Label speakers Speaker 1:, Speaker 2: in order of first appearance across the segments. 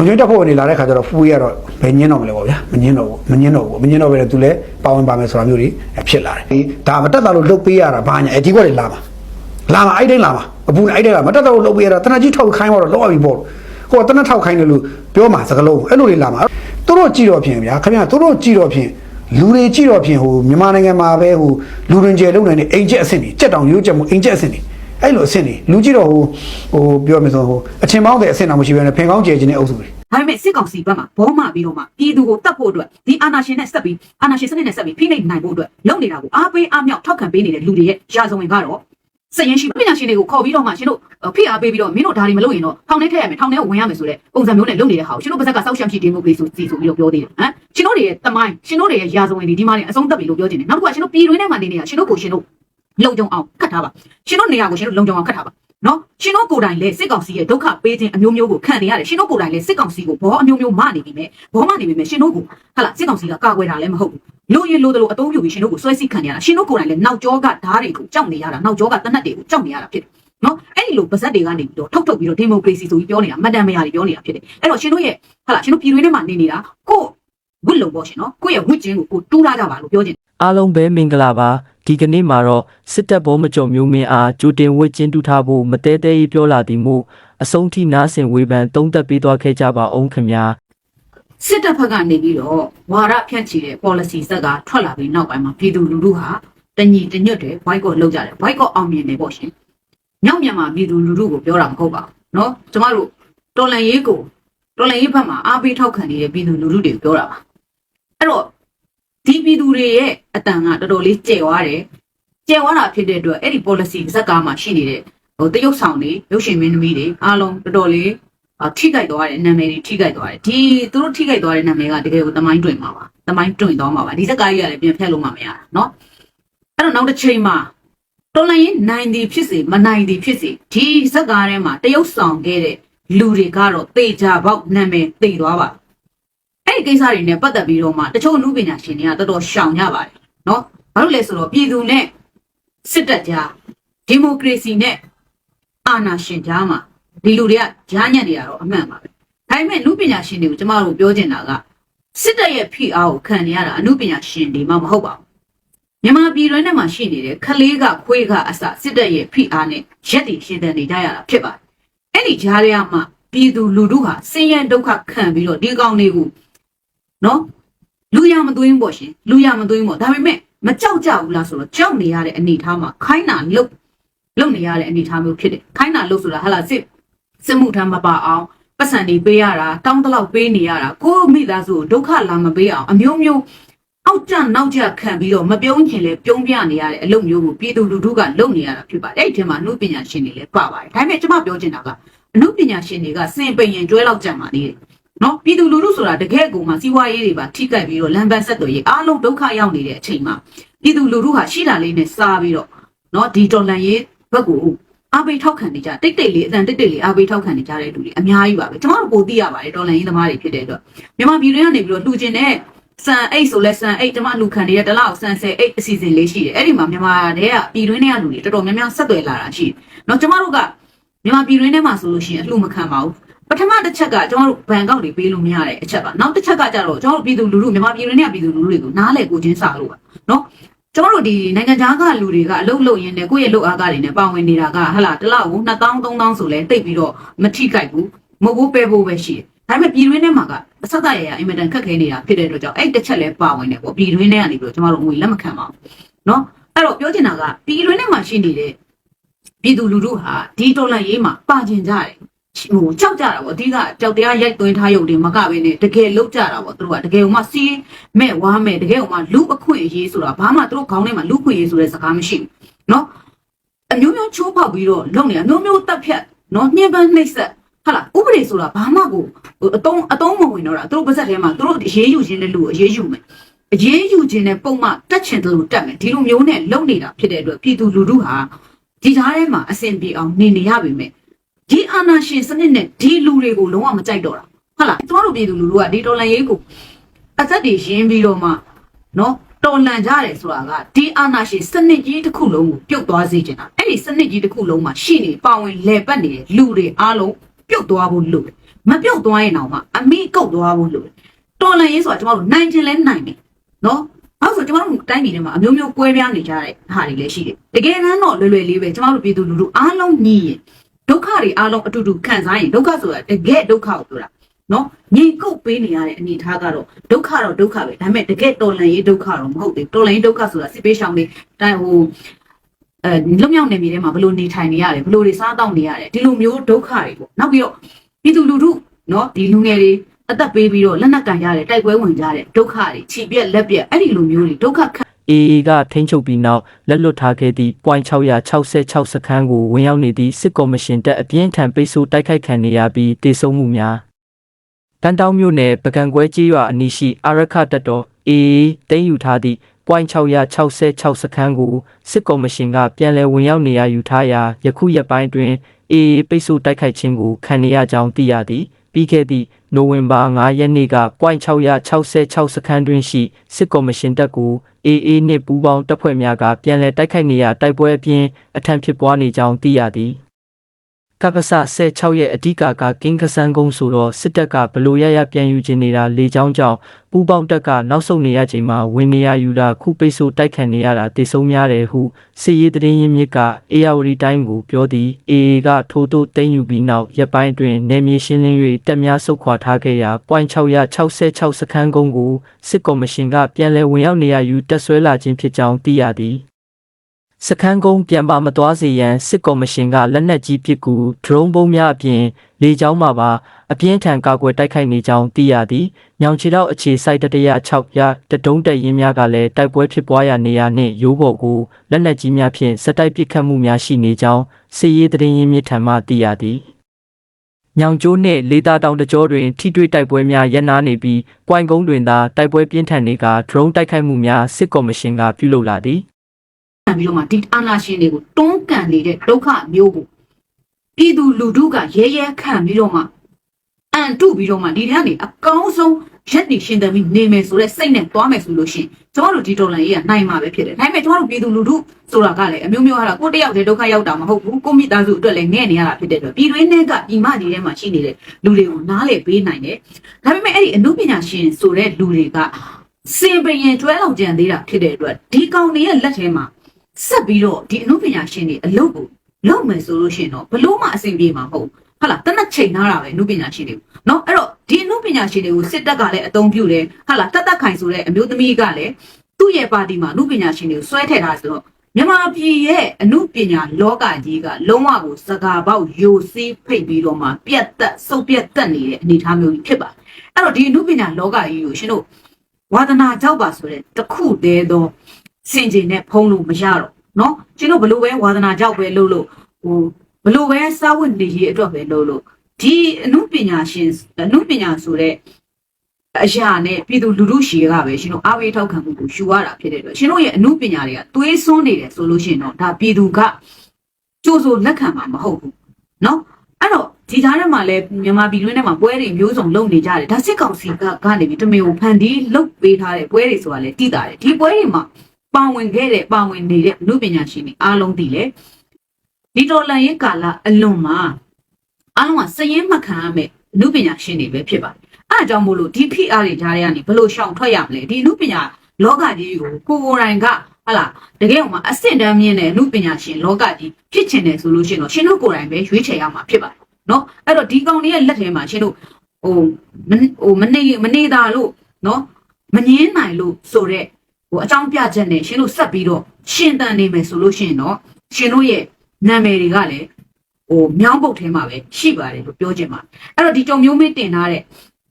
Speaker 1: လုံချင်းတက်ဖို့နေလာတဲ့ခါကျတော့ဖူးရတော့ဘယ်ညင်းတော့မလဲပေါ့ဗျာမညင်းတော့ဘူးမညင်းတော့ဘူးမညင်းတော့ပဲသူလည်းပါဝင်ပါမယ်ဆိုတာမျိုးတွေဖြစ်လာတယ်ဒီဒါမတက်တာလို့လှုပ်ပေးရတာဘာညာအဲဒီဘက်တွေလာမှာလာမှာအဲ့တိုင်းလာမှာအပူအဲ့တိုင်းလာမတက်တာလို့လှုပ်ပေးရတာတနက်ကြီးထောက်ခိုင်းတော့လောက်ရပြီပေါ့ဟိုကတနက်ထောက်ခိုင်းတယ်လို့ပြောမှာစကလုံးအဲ့လိုတွေလာမှာသူတို့ကြည့်တော့ဖြင့်ဗျာခင်ဗျာသူတို့ကြည့်တော့ဖြင့်လူတွေကြည့်တော့ဖြင့်ဟိုမြန်မာနိုင်ငံမှာပဲဟိုလူရင်ကျယ်လုံနေတဲ့အိမ်ကျက်အဆင့်တွေကြက်တောင်ရိုးကျက်မှုအိမ်ကျက်အဆင့်တွေ အဲ့လိုအဆင့်တွေလူကြည့်တော့ဟိုဟိုပြောမယ်ဆိုဟိုအချင်းပေါင်းတဲ့အဆင့်တော့မရှိဘဲနဲ့ဖင်ကောင်းကျယ်ခြင်းတဲ့အုပ်စုတွေ
Speaker 2: ဒါပေမဲ့စစ်ကောင်စီဘက်မှာဘောမပြီးတော့မှပြည်သူကိုတတ်ဖို့အတွက်ဒီအာဏာရှင်နဲ့ဆက်ပြီးအာဏာရှင်စနစ်နဲ့ဆက်ပြီးဖိနှိပ်နိုင်ဖို့အတွက်လုပ်နေတာကိုအားပေးအားမြောက်ထောက်ခံပေးနေတဲ့လူတွေရဲ့ရာဇဝင်ကတော့စည်ရင်ရှိပညာရှင်တွေကိုခေါ်ပြီးတော့မှရှင်တို့ဖိအားပေးပြီးတော့မင်းတို့ဒါတွေမလုပ်ရင်တော့ထောင်ထဲထည့်ရမယ်ထောင်ထဲဝင်ရမယ်ဆိုတဲ့ပုံစံမျိုးနဲ့လုပ်နေတဲ့ဟာကိုရှင်တို့ပါဇက်ကစောက်ရှမ်းဖြစ်ဒီမိုကရေစီဆိုစီဆိုပြီးတော့ပြောသေးတယ်ဟမ်ရှင်တို့တွေရဲ့တမိုင်းရှင်တို့တွေရဲ့ရာဇဝင်တွေဒီမှာနေအဆုံးသတ်ပြီလို့ပြောချင်တယ်နောက်တစ်ခုကရှင်တို့ပြည်တွင်းထဲမှာနေနေတာရှင်တို့ကိုရှင်တို့ လုံခြုံအောင်ခတ်ထားပါရှင်တို့နေရာကိုရှင်တို့လုံခြုံအောင်ခတ်ထားပါနော်ရှင်တို့ကိုယ်တိုင်လည်းစစ်ကောင်စီရဲ့ဒုက္ခပေးခြင်းအမျိုးမျိုးကိုခံနေရတယ်ရှင်တို့ကိုယ်တိုင်လည်းစစ်ကောင်စီကိုဘောအမျိုးမျိုးမနေပြီမဲ့ဘောမနေပြီမဲ့ရှင်တို့ကိုဟာလာစစ်ကောင်စီကကာကွယ်တာလည်းမဟုတ်ဘူးလို့ရင်လို့တလို့အတုံးပြူပြီးရှင်တို့ကိုဆွဲစိခံနေရတာရှင်တို့ကိုယ်တိုင်လည်းနောက်ကျောကဓားတွေကိုကြောက်နေရတာနောက်ကျောကတနတ်တွေကိုကြောက်နေရတာဖြစ်တယ်နော်အဲ့ဒီလိုပါဇက်တွေကနေပြီးတော့ထုတ်ထုတ်ပြီးတော့ဒီမိုကရေစီဆိုပြီးပြောနေတာမတန်မရာတွေပြောနေတာဖြစ်တယ်အဲ့တော့ရှင်တို့ရဲ့ဟာလာရှင်တို့ပြည်တွင်းထဲမှာနေနေတာကိုဝစ်လုံပေါ့ရှင်နော်ကိုယ့်ရဲ့ဝစ်ချင်းကိုကိုတူးထားကြပါလို့ပြောချင်
Speaker 3: အားလုံးပဲမင်္ဂလာပါဒီကနေ့မှာတော့စစ်တပ်ဘောမကြုံမျိုးမင်းအားကြိုတင်ဝစ်ကျင်းတူထားဖို့မတဲတဲကြီးပြောလာသည်မို့အဆုံးထိနားဆင်ဝေဖန်သုံးသက်ပေးသွားခဲ့ကြပါအောင်ခင်ဗျာ
Speaker 2: စစ်တပ်ဘက်ကနေပြီးတော့ဝါရဖြန့်ချီတဲ့ policy ဇက်ကထွက်လာပြီးနောက်ပိုင်းမှာပြည်သူလူထုဟာတညီတညွတ်တယ် boycott လုပ်ကြတယ် boycott အောင်မြင်တယ်ပေါ့ရှင်။မြောက်မြန်မာပြည်သူလူထုကိုပြောတာမဟုတ်ပါဘူးเนาะကျမတို့တော်လန်ရေးကိုတော်လန်ရေးဘက်မှာအားပေးထောက်ခံနေတဲ့ပြည်သူလူထုတွေကိုပြောတာပါ။အဲ့တော့ ဒီပြည်သူတွေရဲ့အတန်ကတော်တော်လေးကျယ်ဝါတယ်။ကျယ်ဝါတာဖြစ်တဲ့အတွက်အဲ့ဒီ policy ဇက်ကမှရှိနေတဲ့ဟိုတရုတ်ဆောင်တွေရုပ်ရှင်မင်းသမီးတွေအားလုံးတော်တော်လေး အာထိခိုက်သွားတဲ့နာမည်တွေထိခိုက်သွားတယ်ဒီသူတို့ထိခိုက်သွားတဲ့နာမည်ကတကယ်ကိုတမိုင်းတွင်မှာပါတမိုင်းတွင်သွားမှာပါဒီစကားကြီးကလည်းပြန်ဖျက်လို့မှမရတာเนาะအဲ့တော့နောက်တစ်ချိန်မှာတော်လိုင်းရင်နိုင်သည်ဖြစ်စေမနိုင်သည်ဖြစ်စေဒီစကားထဲမှာတရုတ်ဆောင်ခဲ့တဲ့လူတွေကတော့တေချာပေါက်နာမည်သိသွားပါ အဲ့ဒီကိစ္စတွေနဲ့ပတ်သက်ပြီးတော့မှတချို့လူပညာရှင်တွေကတော်တော်ရှောင်ကြပါတယ်နော်ဘာလို့လဲဆိုတော့ပြည်သူနဲ့စစ်တပ်ကြားဒီမိုကရေစီနဲ့အာဏာရှင်ကြားမှာဒီလူတွေကကြားညက်နေရတော့အမှန်ပါပဲဒါပေမဲ့လူပညာရှင်တွေကိုကျမတို့ပြောချင်တာကစစ်တပ်ရဲ့ဖိအားကိုခံနေရတာအမှုပညာရှင်တွေမှမဟုတ်ပါဘူးမြန်မာပြည်တွင်းထဲမှာရှိနေတဲ့ခလေးကခွေးကအစစစ်တပ်ရဲ့ဖိအားနဲ့ရက်တီရှင်းတဲ့နေကြရတာဖြစ်ပါတယ်အဲ့ဒီကြားရမှာပြည်သူလူထုဟာဆင်းရဲဒုက္ခခံပြီးတော့ဒီကောင်တွေကို နော်လူရမသွင်းပေါ့ရှင်လူရမသွင်းပေါ့ဒါပေမဲ့မကြောက်ကြဘူးလားဆိုတော့ကြောက်နေရတဲ့အနေအထားမှာခိုင်းတာလုတ်လုတ်နေရတဲ့အနေအထားမျိုးဖြစ်တယ်ခိုင်းတာလုတ်ဆိုတာဟာလာစစ်စစ်မှုထမ်းမပါအောင်ပတ်စံတွေပေးရတာတောင်းတလောက်ပေးနေရတာကိုယ့်မိသားစုကိုဒုက္ခလာမပေးအောင်အမျိုးမျိုးအောက်ကျနောက်ကျခံပြီးတော့မပြုံးချင်လဲပြုံးပြနေရတဲ့အလုပ်မျိုးကိုပြည်သူလူထုကလုပ်နေရတာဖြစ်ပါတယ်အဲ့ဒီထဲမှာအမှုပညာရှင်တွေလည်းပါပါတယ်ဒါပေမဲ့ကျွန်မပြောချင်တာကအမှုပညာရှင်တွေကစင်ပိန်ရင်ကျွဲလောက်ကြံပါသေးတယ် နော်ပြည်သူလူထုဆိုတာတကယ့်ကိုမှစီးပွားရေးတွေပါထိခိုက်ပြီးတော့လမ်းပန်းဆက်သွယ်ရေးအားလုံးဒုက္ခရောက်နေတဲ့အချိန်မှာပြည်သူလူထုဟာရှိတာလေးနဲ့စားပြီးတော့နော်ဒီတော်လန်ရေးဘက်ကိုအားပေးထောက်ခံနေကြတိတ်တိတ်လေးအတန်တိတ်တိတ်လေးအားပေးထောက်ခံနေကြတဲ့လူတွေအများကြီးပါပဲကျွန်တော်တို့ပိုသိရပါတယ်တော်လန်ရေးသမားတွေဖြစ်တဲ့အတွက်မြန်မာပြည်တွင်းကနေပြီးတော့လှူကျင်တဲ့စံအိတ်ဆိုလဲစံအိတ်ကျွန်မလူခံနေတဲ့တလောက်စံဆယ်အိတ်အစီအစဉ်လေးရှိတယ်အဲ့ဒီမှာမြန်မာတွေကပြည်တွင်းတွေကလူတွေတော်တော်များများဆက်သွယ်လာတာရှိတယ်နော်ကျွန်မတို့ကမြန်မာပြည်တွင်းထဲမှာဆိုလို့ရှိရင်အလှမခံပါဘူး ပထမတစ်ချက်ကကျွန်တော်တို့ဘန်ကောက်တွေပေးလို့မရတဲ့အချက်ပါနောက်တစ်ချက်ကကြတော့ကျွန်တော်တို့ပြည်သူလူထုမြန်မာပြည်တွင်းကပြည်သူလူထုတွေကိုနားလည်ကိုချင်းစာလို့ပါနော်ကျွန်တော်တို့ဒီနိုင်ငံသားကလူတွေကအလုပ်လုပ်ရင်းနဲ့ကိုယ့်ရဲ့လုပ်အားကတွေနဲ့ပါဝင်နေတာကဟလာတစ်လောက်2000 3000ဆိုလဲတိတ်ပြီးတော့မထိကြိုက်ဘူးမဟုတ်ဘူးပဲဖို့ပဲရှိတယ်ဒါပေမဲ့ပြည်တွင်းထဲမှာကအဆက်သက်ရရအင်မတန်ခက်ခဲနေတာဖြစ်တဲ့အတွက်ကြောင့်အဲ့တစ်ချက်လဲပါဝင်တယ်ပေါ့ပြည်တွင်းထဲကနေပြီးတော့ကျွန်တော်တို့ငွေလက်မခံပါဘူးနော်အဲ့တော့ပြောချင်တာကပြည်တွင်းထဲမှာရှိနေတဲ့ပြည်သူလူထုဟာဒီဒေါ်လာရေးမှာပါကျင်ကြတယ် ဟိုကြောက်ကြတာပေါ့အဓိကကြောက်တရားရိုက်သွင်းထားရုပ်တွေမကဘဲနဲ့တကယ်လောက်ကြတာပေါ့သူတို့ကတကယ်ဟိုမှစီးမဲ့ဝါမဲ့တကယ်ဟိုမှလူအခွင့်အရေးဆိုတာဘာမှသူတို့ခေါင်းထဲမှာလူခွင့်အရေးဆိုတဲ့စကားမရှိဘူးเนาะအမျိုးမျိုးချိုးဖောက်ပြီးတော့လုပ်နေတာမျိုးမျိုးတက်ဖြတ်เนาะညှဉ်းပန်းနှိပ်စက်ဟာလားဥပဒေဆိုတာဘာမှကိုဟိုအတုံးအတုံးမဝင်တော့တာသူတို့ပါဇက်ထဲမှာသူတို့အရေးယူခြင်းတဲ့လူကိုအရေးယူမယ်အရေးယူခြင်းတဲ့ပုံမှန်တက်ချင်တယ်လို့တက်မယ်ဒီလိုမျိုးနဲ့လုပ်နေတာဖြစ်တဲ့အတွက်ပြည်သူလူထုဟာဒီသားထဲမှာအဆင်ပြေအောင်နေနေရပါမယ် ဒီအာနာရှင်စနစ်နဲ့ဒီလူတွေကိုလုံးဝမကြိုက်တော့တာဟုတ်လားကျမတို့ပြည်သူလူထုကဒီတော်လန်ရေးကိုအသက်တွေရင်းပြီးတော့မှနော်တော်လန်ကြတယ်ဆိုတာကဒီအာနာရှင်စနစ်ကြီးတစ်ခုလုံးကိုပြုတ်သွားစေချင်တာအဲ့ဒီစနစ်ကြီးတစ်ခုလုံးမှာရှိနေပါဝင်လဲပတ်နေတဲ့လူတွေအားလုံးပြုတ်သွားဖို့လုပ်တယ်မပြုတ်သွားရင်တော့မှအမိကုတ်သွားဖို့လို့တော်လန်ရေးဆိုတာကျမတို့နိုင်ခြင်းလဲနိုင်တယ်နော်ဘာလို့ဆိုကျမတို့တိုင်းပြည်ထဲမှာအမျိုးမျိုးကွဲပြားနေကြတဲ့ဟာတွေလည်းရှိတယ်တကယ်တမ်းတော့လွယ်လွယ်လေးပဲကျမတို့ပြည်သူလူထုအားလုံးညီရင် ဒုက္ခတွေအားလုံးအတူတူခံစားရင်ဒုက္ခဆိုတာတကယ်ဒုက္ခကိုပြောတာနော်ငြိမ်ကုတ်ပေးနေရတဲ့အနေအထားကတော့ဒုက္ခတော့ဒုက္ခပဲဒါပေမဲ့တကယ်တော်လန်ရေးဒုက္ခတော့မဟုတ်သေးတော်လန်ရေးဒုက္ခဆိုတာစစ်ပေးရှောင်တွေတိုင်ဟိုအဲလွတ်မြောက်နေမိတဲ့မှာဘလို့နေထိုင်နေရတယ်ဘလို့တွေစားတောက်နေရတယ်ဒီလိုမျိုးဒုက္ခတွေပေါ့နောက်ပြီးတော့ပြည်သူလူထုနော်ဒီလူငယ်တွေအသက်ပေးပြီးတော့လက်နက်ကင်ရတယ်တိုက်ပွဲဝင်ကြတယ်ဒုက္ခတွေခြိပြက်လက်ပြက်အဲ့ဒီလိုမျိုးတွေဒုက္ခခံ
Speaker 3: AA ကထိန်းချုပ်ပြီးနောက်လက်လွတ်ထားခဲ့သည့် .666 စခန်းကိုဝင်ရောက်နေသည့်စစ်ကော်မရှင်တပ်အပြင်းထန်ပိတ်ဆို့တိုက်ခိုက်ခံနေရပြီးတေဆုံးမှုများတန်တောင်းမြို့နယ်ပကံကွဲကြီးရွာအနီးရှိအာရခတပ်တော် AA တင်းယူထားသည့် .666 စခန်းကိုစစ်ကော်မရှင်ကပြန်လည်ဝင်ရောက်နေရယူထားရာယခုရက်ပိုင်းတွင် AA ပိတ်ဆို့တိုက်ခိုက်ခြင်းကိုခံနေရကြောင်းသိရသည် ပြီးခဲ့သည့်နိုဝင်ဘာ9ရက်နေ့က .666 စခန်းတွင်ရှိစစ်ကော်မရှင်တပ်ကို AA နှင့်ပူးပေါင်းတပ်ဖွဲ့များကပြန်လည်တိုက်ခိုက်နေရတိုက်ပွဲအပြင်အထံဖြစ်ပွားနေကြောင်းသိရသည် ကပ္ပစ16ရဲ့အဓိကကကင်းကဆန်းကုန်းဆိုတော့စစ်တပ်ကဘလို့ရရပြန်ယူခြင်းနေတာလေကြောင်းကြောင့်ပူးပေါင်းတပ်ကနောက်ဆုတ်နေရချိန်မှာဝင်နေရယူတာခုပိတ်ဆို့တိုက်ခတ်နေရတာတိဆုံးများတယ်ဟုစစ်ရေးသတင်းရင်းမြစ်ကအေယာဝတီတိုင်းကိုပြောသည် AA ကထိုးထိုးသိမ်းယူပြီးနောက်ရက်ပိုင်းတွင်နေမြေရှင်းလင်း၍တပ်များဆုတ်ခွာထားခဲ့ရာ .666 စခန်းကုန်းကိုစစ်ကော်မရှင်ကပြန်လည်ဝင်ရောက်နေရယူတက်ဆွဲလာခြင်းဖြစ်ကြောင်းသိရသည် စခန်းကုန်းပြန်ပါမသွားစေရန်စစ်ကော်မရှင်ကလက်နက်ကြီးပစ်ကူဒရုန်းဘုံများအပြင်လေကြောင်းမှပါအပြင်းထန်ကာကွယ်တိုက်ခိုက်နေကြောင်းသိရသည်။ညောင်ချီတော့အခြေစိုက်တတရ6ရတတုံးတက်ရင်များကလည်းတိုက်ပွဲဖြစ်ပွားရာနေရာနှင့်ရိုးပေါ်ကိုလက်နက်ကြီးများဖြင့်စက်တိုက်ပစ်ခတ်မှုများရှိနေကြောင်းစစ်ရေးသတင်းရင်းမြစ်ထံမှသိရသည်။ညောင်ကျိုးနှင့်လေသာတောင်တကြောတွင်ထိတွေ့တိုက်ပွဲများရပ်နားနေပြီး၊ကွိုင်ကုန်းတွင်သာတိုက်ပွဲပြင်းထန်နေကဒရုန်းတိုက်ခိုက်မှုများစစ်ကော်မရှင်ကပြုလုပ်လာသည်
Speaker 2: ပြီးတော့မှဒီအာနာရှင်တွေကိုတွန်းကန်နေတဲ့ဒုက္ခမျိုးကိုပြည်သူလူထုကရဲရဲခံပြီးတော့မှအန်တုပြီးတော့မှဒီထဲကနေအကောင်းဆုံးရက်နေရှင်သမီးနေမယ်ဆိုတဲ့စိတ်နဲ့သွားမယ်ဆိုလို့ရှိရင်ကျမတို့ဒီဒေါ်လာကြီးကနိုင်မှာပဲဖြစ်တယ်။ဒါပေမဲ့ကျမတို့ပြည်သူလူထုဆိုတာကလည်းအမျိုးမျိုးဟာကိုတယောက်တည်းဒုက္ခရောက်တာမဟုတ်ဘူး။ကိုမိသားစုအတွက်လည်းငဲ့နေရတာဖြစ်တဲ့အတွက်ပြည်တွင်းနဲ့ကပြည်မကြီးထဲမှာရှိနေတဲ့လူတွေကိုနားလေပေးနိုင်တယ်။ဒါပေမဲ့အဲ့ဒီအမှုပညာရှင်ဆိုတဲ့လူတွေကစင်ပရင်ကျွဲလောက်ကြံသေးတာဖြစ်တဲ့အတွက်ဒီကောင်တွေရဲ့လက်ထဲမှာ ဆက်ပြီးတော့ဒီအနုပညာရှင်တွေအလုပ်ကိုလုပ်မယ်ဆိုလို့ရှိရင်တော့ဘလို့မှအဆင်ပြေမှာမဟုတ်ဘူးဟုတ်လားတနက်ချိန်ထားတာပဲအနုပညာရှင်တွေကိုเนาะအဲ့တော့ဒီအနုပညာရှင်တွေကိုစစ်တပ်ကလည်းအသုံးပြုတယ်ဟုတ်လားတတ်တတ်ခိုင်ဆိုတဲ့အမျိုးသမီးကလည်းသူ့ရဲ့ပါတီမှာအနုပညာရှင်တွေကိုဆွဲထည့်ထားဆိုတော့မြန်မာပြည်ရဲ့အနုပညာလောကကြီးကလုံးဝကိုစကားပေါက်ယိုစီးဖိတ်ပြီးတော့မှပြတ်သက်စုပ်ပြတ်တက်နေတဲ့အနေအထားမျိုးကြီးဖြစ်ပါတယ်အဲ့တော့ဒီအနုပညာလောကကြီးကိုရှင်တို့ဝါသနာကြောက်ပါဆိုတဲ့တစ်ခုတည်းသော စင်ကျင်နဲ့ဖုံးလို့မရတော့เนาะကျွန်တော်ဘလို့ပဲဝါသနာကြောက်ပဲလုပ်လို့ဟိုဘလို့ပဲစာဝတ်နေရေးအတွက်ပဲလုပ်လို့ဒီအမှုပညာရှင်အမှုပညာဆိုတဲ့အရာနဲ့ပြည်သူလူထုရှည်ကပဲရှင်တို့အားပေးထောက်ခံမှုကိုယူရတာဖြစ်တဲ့အတွက်ရှင်တို့ရဲ့အမှုပညာတွေကသွေးစွန်းနေတယ်ဆိုလို့ရှိရင်တော့ဒါပြည်သူကကြိုးစိုးလက်ခံမှာမဟုတ်ဘူးเนาะအဲ့တော့ဒီကြားထဲမှာလည်းမြန်မာပြည်တွင်းထဲမှာပွဲတွေမျိုးစုံလုပ်နေကြတယ်ဒါစစ်ကောင်စီကကနေပြီးတမင်ကိုဖန်တီးလုပ်ပေးထားတဲ့ပွဲတွေဆိုတာလည်းတည်တာတယ်ဒီပွဲတွေမှာ ပါဝင်ခဲ့တဲ့ပါဝင်နေတဲ့အမှုပညာရှင်တွေအားလုံးသိလေဒီတော်လန်ရဲ့ကာလအလွန်မှာအားလုံးကစရင်မှခံရမယ်အမှုပညာရှင်တွေပဲဖြစ်ပါတယ်အဲအကြောင်းမို့လို့ဒီ PR တွေကြားထဲကနေဘလို့ရှောင်ထွက်ရမလဲဒီအမှုပညာလောကကြီးကိုကိုကိုယ်တိုင်ကဟလာတကယ်တော့အဆင့်တန်းမြင့်တဲ့အမှုပညာရှင်လောကကြီးဖြစ်ချင်တယ်ဆိုလို့ရှင်တော့ရှင်တို့ကိုယ်တိုင်ပဲရွေးချယ်ရမှာဖြစ်ပါတယ်နော်အဲ့တော့ဒီကောင်လေးရဲ့လက်ထဲမှာရှင်တို့ဟိုဟိုမနေမနေသာလို့နော်မငင်းနိုင်လို့ဆိုတော့ ဟိုအကြောင်းပြချက်နဲ့ရှင်တို့ဆက်ပြီးတော့ရှင်တန်နေမယ်ဆိုလို့ရှိရင်တော့ရှင်တို့ရဲ့နာမည်တွေကလည်းဟိုမြောင်းပုတ်ထဲမှာပဲရှိပါတယ်လို့ပြောချင်ပါတယ်အဲ့တော့ဒီကြုံမျိုးမင်းတင်ထားတဲ့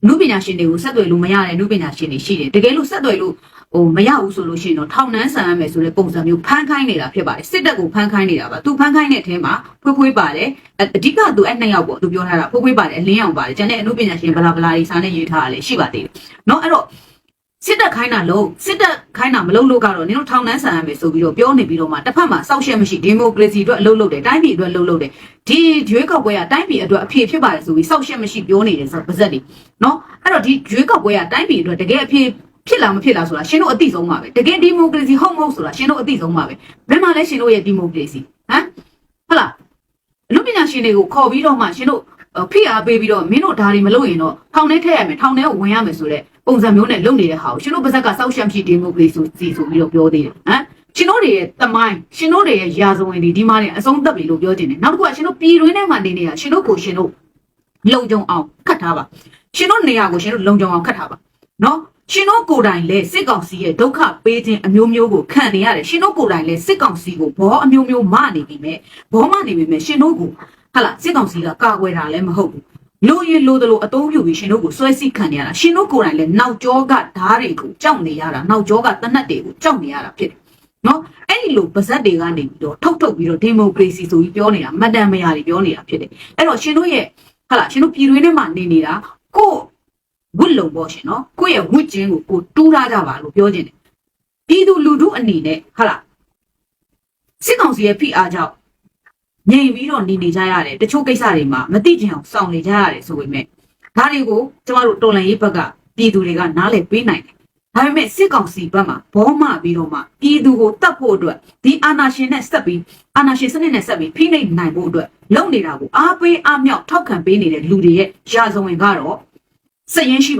Speaker 2: နုပညာရှင်တွေကိုဆက်သွယ်လို့မရတဲ့နုပညာရှင်တွေရှိတယ်တကယ်လို့ဆက်သွယ်လို့ဟိုမရဘူးဆိုလို့ရှိရင်တော့ထောင်နှန်းဆန်ရမယ်ဆိုတဲ့ပုံစံမျိုးဖမ်းခိုင်းနေတာဖြစ်ပါတယ်စစ်တပ်ကိုဖမ်းခိုင်းနေတာပါသူဖမ်းခိုင်းတဲ့အထဲမှာဖွေးဖွေးပါတယ်အအဓိကသူအဲ့နှစ်ယောက်ပေါ့သူပြောထားတာဖွေးဖွေးပါတယ်အလင်းအောင်ပါတယ်ကျန်တဲ့အနုပညာရှင်ဘလာဘလာတွေစာနဲ့ရေးထားတာလည်းရှိပါသေးတယ်เนาะအဲ့တော့ စစ်တပ်ခိုင်းတာလို့စစ်တပ်ခိုင်းတာမလုပ်လို့ကတော့နင်တို့ထောင်နှန်းဆန်ရမယ်ဆိုပြီးတော့ပြောနေပြီးတော့မှတစ်ဖက်မှာစောက်ရှက်မရှိဒီမိုကရေစီအတွက်အလုပ်လုပ်တယ်တိုင်းပြည်အတွက်အလုပ်လုပ်တယ်ဒီရွေးကောက်ပွဲကတိုင်းပြည်အတွက်အဖြေဖြစ်ပါတယ်ဆိုပြီးစောက်ရှက်မရှိပြောနေတယ်ဆိုပါဇက်တွေနော်အဲ့တော့ဒီရွေးကောက်ပွဲကတိုင်းပြည်အတွက်တကယ်အဖြေဖြစ်လားမဖြစ်လားဆိုတာရှင်တို့အသိဆုံးပါပဲတကယ်ဒီမိုကရေစီဟုတ်မဟုတ်ဆိုတာရှင်တို့အသိဆုံးပါပဲဘယ်မှာလဲရှင်တို့ရဲ့ဒီမိုကရေစီဟမ်ဟုတ်လားလူပညာရှင်တွေကိုခေါ်ပြီးတော့မှရှင်တို့အဖိအားပေးပြီးတော့မင်းတို့ဒါတွေမလုပ်ရင်တော့ထောင်ထဲထည့်ရမယ်ထောင်ထဲကိုဝင်ရမယ်ဆိုတဲ့ ပုံစံမျိုးနဲ့လုပ်နေတဲ့ဟာကိုရှင်တို့ပါဇက်ကစောက်ရှမ်းဖြစ်ဒီမိုကရေစီဆိုပြီးတော့ပြောသေးတယ်ဟမ်ရှင်တို့တွေရဲ့တမိုင်းရှင်တို့တွေရဲ့ယာဇဝင်တွေဒီမှာနေအဆုံးသတ်ပြီလို့ပြောတင်တယ်နောက်တစ်ခုကရှင်တို့ပြည်တွင်းထဲမှာနေနေတာရှင်တို့ကိုရှင်တို့လုံကြုံအောင်ခတ်ထားပါရှင်တို့နေရာကိုရှင်တို့လုံကြုံအောင်ခတ်ထားပါနော်ရှင်တို့ကိုယ်တိုင်လဲစစ်ကောင်စီရဲ့ဒုက္ခပေးခြင်းအမျိုးမျိုးကိုခံနေရတယ်ရှင်တို့ကိုယ်တိုင်လဲစစ်ကောင်စီကိုဘောအမျိုးမျိုးမနေပြီမဲ့ဘောမနေပြီမဲ့ရှင်တို့ကိုဟာလာစစ်ကောင်စီကကာကွယ်တာလည်းမဟုတ်ဘူး လိုရင်လိုတယ်လို့အတုံးပြူပြီးရှင်တို့ကိုဆွဲစိခံနေရတာရှင်တို့ကိုယ်တိုင်လဲနောက်ကျောကဓားတွေကိုကြောက်နေရတာနောက်ကျောကတနတ်တွေကိုကြောက်နေရတာဖြစ်တယ်နော်အဲ့ဒီလိုပါဇက်တွေကနေပြီးတော့ထုတ်ထုတ်ပြီးတော့ဒီမိုကရေစီဆိုပြီးပြောနေတာမတန်မရာတွေပြောနေတာဖြစ်တယ်အဲ့တော့ရှင်တို့ရဲ့ဟာလာရှင်တို့ပြည်တွင်းထဲမှာနေနေတာကိုယ့်ဝတ်လုံပေါ့ရှင်နော်ကိုယ့်ရဲ့ဝတ်ကျင်းကိုကိုတူးထားကြပါလို့ပြောခြင်းတယ်ပြည်သူလူထုအနေနဲ့ဟာလာစစ်ကောင်စီရဲ့ဖိအားကြောင့် ငြိမ်ပြီးတော့နေနေကြရတယ်တချို့ကိစ္စတွေမှာမသိချင်အောင်စောင့်နေကြရတယ်ဆိုပေမဲ့ဒါတွေကိုကျမတို့တော်လန်ရေးဘက်ကပြည်သူတွေကနားလည်ပေးနိုင်တယ်ဒါပေမဲ့စစ်ကောင်စီဘက်မှာဘောမပြီးတော့မှပြည်သူကိုတတ်ဖို့အတွက်ဒီအာဏာရှင်နဲ့ဆက်ပြီးအာဏာရှင်စနစ်နဲ့ဆက်ပြီးဖိနှိပ်နိုင်ဖို့အတွက်လုပ်နေတာကိုအားပေးအားမြောက်ထောက်ခံပေးနေတဲ့လူတွေရဲ့ရာဇဝင်ကတော့စက်ရင်ရှိပါ